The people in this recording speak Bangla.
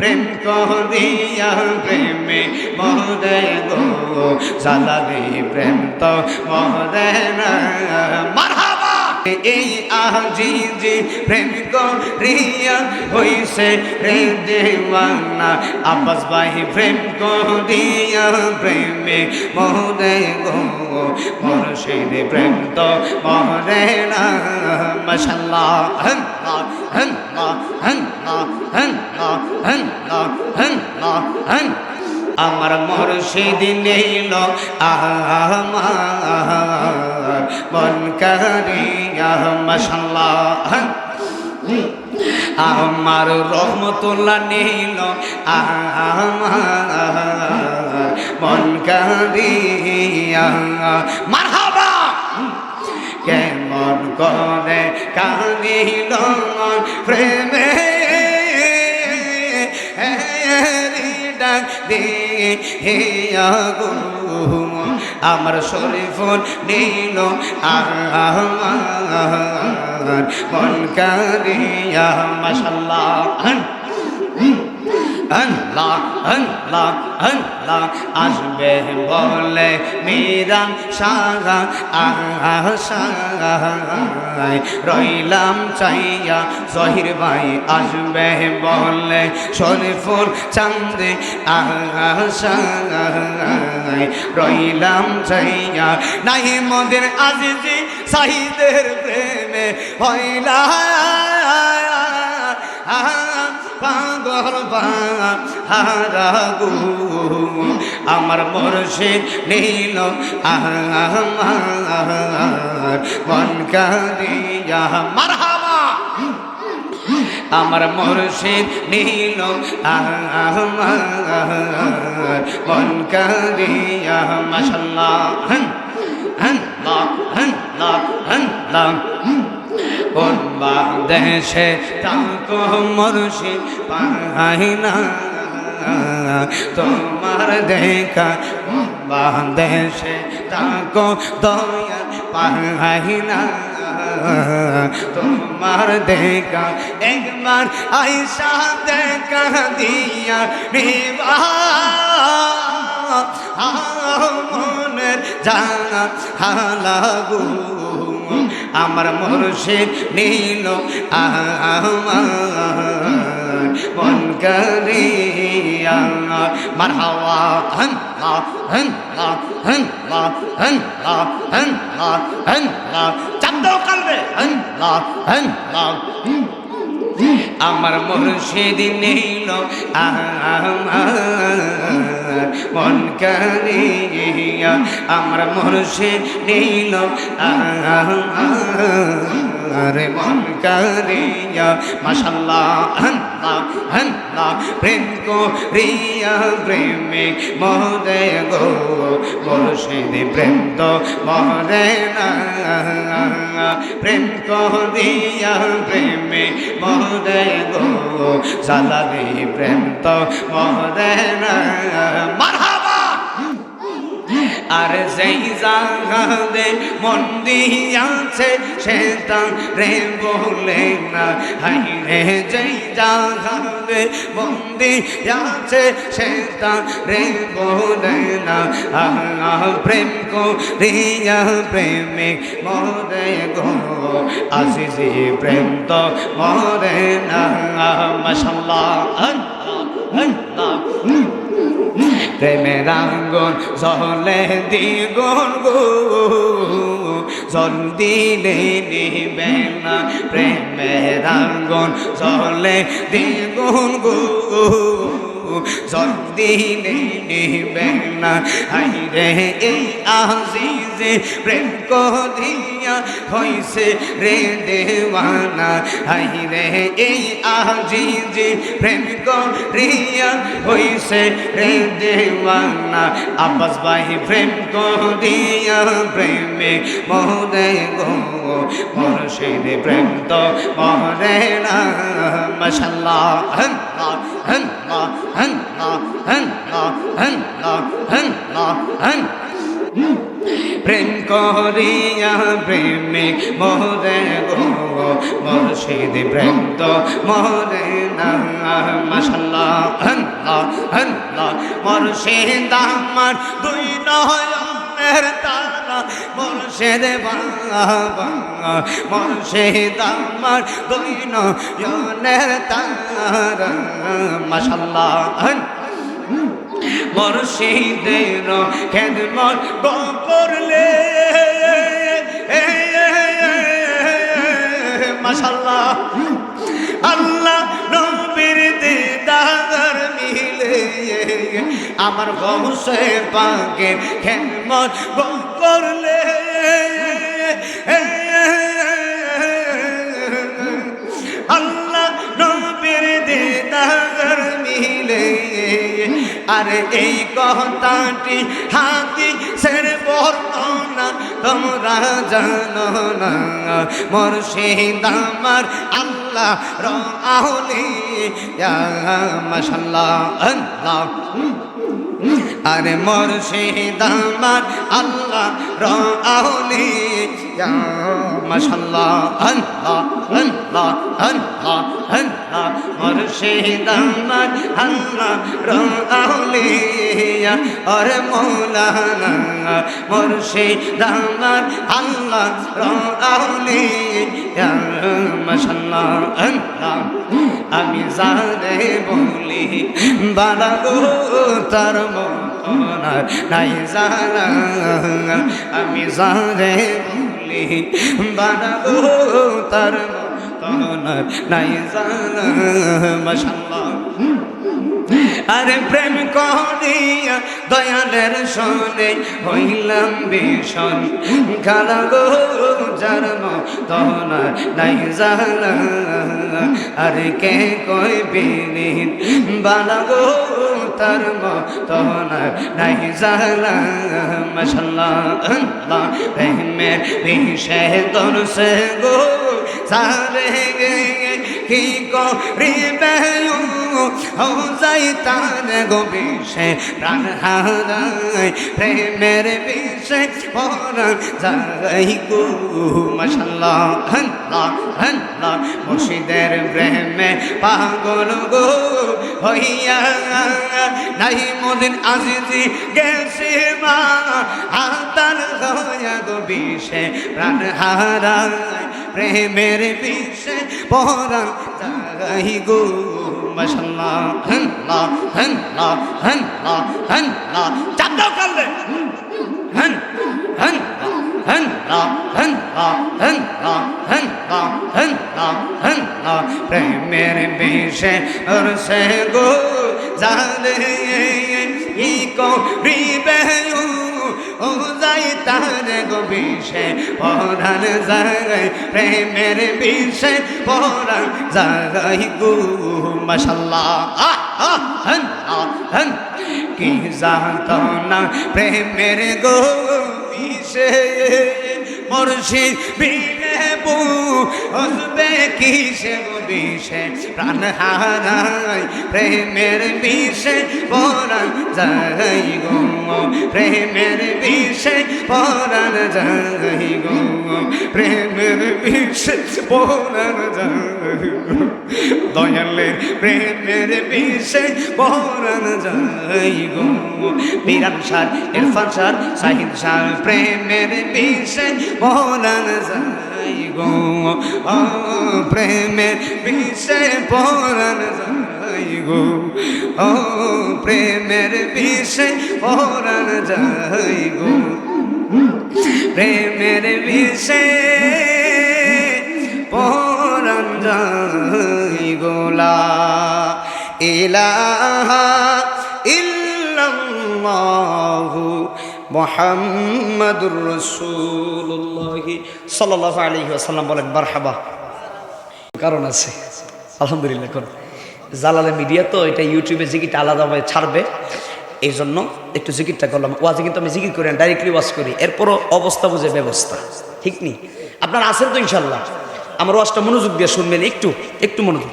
প্রেম করিয়া প্রেমে মরে গো। সালারে প্রেম তো মরে না। মারহাবা। এই আজি যে প্রেম করিয়া হইছে রে দেওয়ানা, আব্বাস ভাই প্রেম করিয়া প্রেমে মরে গো মুর্শিদ প্রেম তো মরে না। মাশাল্লাহ হন্না হন্না হন্না হন্না হন্না হন্না হন আমার মুর্শিদ নীল আমার মন মাশাল্লাহ আমার রহমতুল্লাহ নীল মন কারিয়া কেমন করে কাঁদিল প্রেমে। দিয়া গো আমার শরীফুল নীল আমার মন কারিয়া মাশাল্লাহ আল্লাহ আল্লাহ আল্লাহ আসবে বলে মিরান সাগা আশায় রইলাম চাইয়া জহির ভাই আসবে বলে শরীফুল চান্দে আশায় রইলাম চাইয়া নাই মদের আজিজি সাহিদের প্রেমে হইলা। পাগল হারাগু আমার মুর্শিদ নীল আমার। মন কারিয়া মারহাবা। আমার মুর্শিদ নীল আমার। মন কারিয়া মাশাল্লাহ। হন হন লা হন লা হন লা কোন দেশে তাকো মুর্শিদ পাই না। তোমার দেখা দেশে তাকো দয়া পাই না। তোমার দেখা একবার আইসা দেখা দিয়া নিবা। মনের জানা হালাগু। আমার মুর্শিদ নীল আমার মন করিয়া আমার মুর্শিদ নীল আমার মন কানিয়া আমার মুর্শিদ নীল। আমার মন কারিয়া, মাশাল্লাহ হন্না হন্না প্রেম করিয়া প্রেমে মহদে গো, মুর্শিদ প্রেম তো মহদে না, প্রেম করিয়া প্রেমে মহদে গো সালারি প্রেম তো মহদে না আর সেই জাগাদে মন দিয়াছে, সে রে বলে না হাই রে, যেই জাগাদে মন দিয়াছে, সে রে বলে না আহ প্রেম কো রিয়া প্রেমিক মরে গো আসিসি প্রেম তো মরে না, মশাল্লাহ আল্লাহ প্রেমের আঙ্গন জলে দ্বিগুণ গো। জল দিলে নিবে না প্রেমের আঙ্গন জলে দ্বিগুণ গো। জল দিলে নিবে না হাই রে এই আজিজে প্রেম করিয়া হইছে রে দেওয়ানা হাই রে এই আজিজে প্রেম করিয়া হইছে রে দেওয়ানা। আব্বাস ভাই, প্রেম করিয়া প্রেমে মহদে গো মুর্শিদ প্রেম তো মহরে না, মশাল্লাহ। প্রেম করিয়া প্রেমে মরে গো মসজিদ প্রেম তো মরে না। মশাল্লাহ হন্না হন্লা মর্শিদ আমার দুই নয় নয়নের তারা মুর্শিদ বাবা মুর্শিদ আমার দুই নয়নের তারা মাশাল্লাহ মুর্শিদের খেদমত করলে মাশাল্লাহ আমার গৌসে পাকে খেদমত করলে। আল্লাহ নবীর দিদার মিলে। আরে এই কথাটি হাতি সের বর্ণনা, তোমরা জানো না। মুর্শিদ আমার আল্লাহ মাশাল্লাহ আল্লাহ আরে মুর্শিদ আমার আল্লাহ রাহলি মাশাল্লাহ, আল্লাহ আল্লাহ আল্লাহ আল্লাহ, মুর্শিদ আমার আল্লাহ রাহলিয়া আরে মৌলানা মুর্শিদ আমার আল্লাহ আমি জানে বলি বানাগো তার মন নাই জানা। আমি জানে বলি বানাগো তার মন নাই জানা, মাশাল্লাহ। আরে প্রেম করিয়া দয়ালের সনে হইলাম ভীষণ। খালা গো জন্ম তহনা নাই জানা, আরে কে কই বিনীত? বালা গো, তার তহনা নাই জানা, মশাল্লাহ, আল্লাহ প্রেমের বিষে দরসে গো, সারে কি করিবে যাই তার গো প্রাণ হারায় প্রেমের বিষে, পরাণ যাই গো মশাল্লাহ আল্লাহ আল্লাহ মুর্শিদের প্রেমে পাগল গো হইয়া। নাই মদিন আজিজি গেছে মা হাতার হইয়া গো বিষে প্রাণ হারায় প্রেমের বিষে পরাণ যাই গো। মাশাল্লাহ হাল্লাহ হাল্লাহ হাল্লাহ হাল্লাহ চাপটাও কালবে হন হন হন হন হন হন হন হন প্রেমের বিষে সে গো। জানে ই করিবে ও যাই তার গো বিষে পরাণ যায় প্রেমের বিষে, পরাণ যায় গো, মশাল্লাহ। কি জানত না প্রেমের গো বিষে মুর্শিদ বিনে বু হসবে কিসে গো বিষে, প্রাণ হারাই, প্রেমের বিষে, পরাণ যাই গো, প্রেমের বিষে, পরাণ যাই গো, প্রেমের বিষে, পরাণ যাই গো। দয়ালের প্রেমের বিষে, পরাণ যাই গো। বিরান সার ইরফান সার সাহিদ সার প্রেমের বিষে, পরাণ যাই গো প্রেমের বিষে পরাণ যাই গো ও প্রেমের বিষে পরাণ যাই গো প্রেমের বিষে পরাণ যাই গোলা ইলাহা মোহাম্মদুর রসুল্লাহ সাল্লাহ আলী আসাল্লাম বলেন বারহাবা কারণ আছে। আলহামদুলিল্লাহ কোন জালালে মিডিয়া তো এটা ইউটিউবে জিকিরটা আলাদাভাবে ছাড়বে। এই জন্য একটু জিকিরটা করলাম। ওয়াজে কিন্তু আমি জিকির করি না ডাইরেক্টলি ওয়াজ করি। এরপরও অবস্থা বুঝে ব্যবস্থা। ঠিক নেই আপনারা আছেন তো ইনশাল্লাহ আমার ওয়াজটা মনোযোগ দিয়ে শুনবেন, একটু একটু মনোযোগ।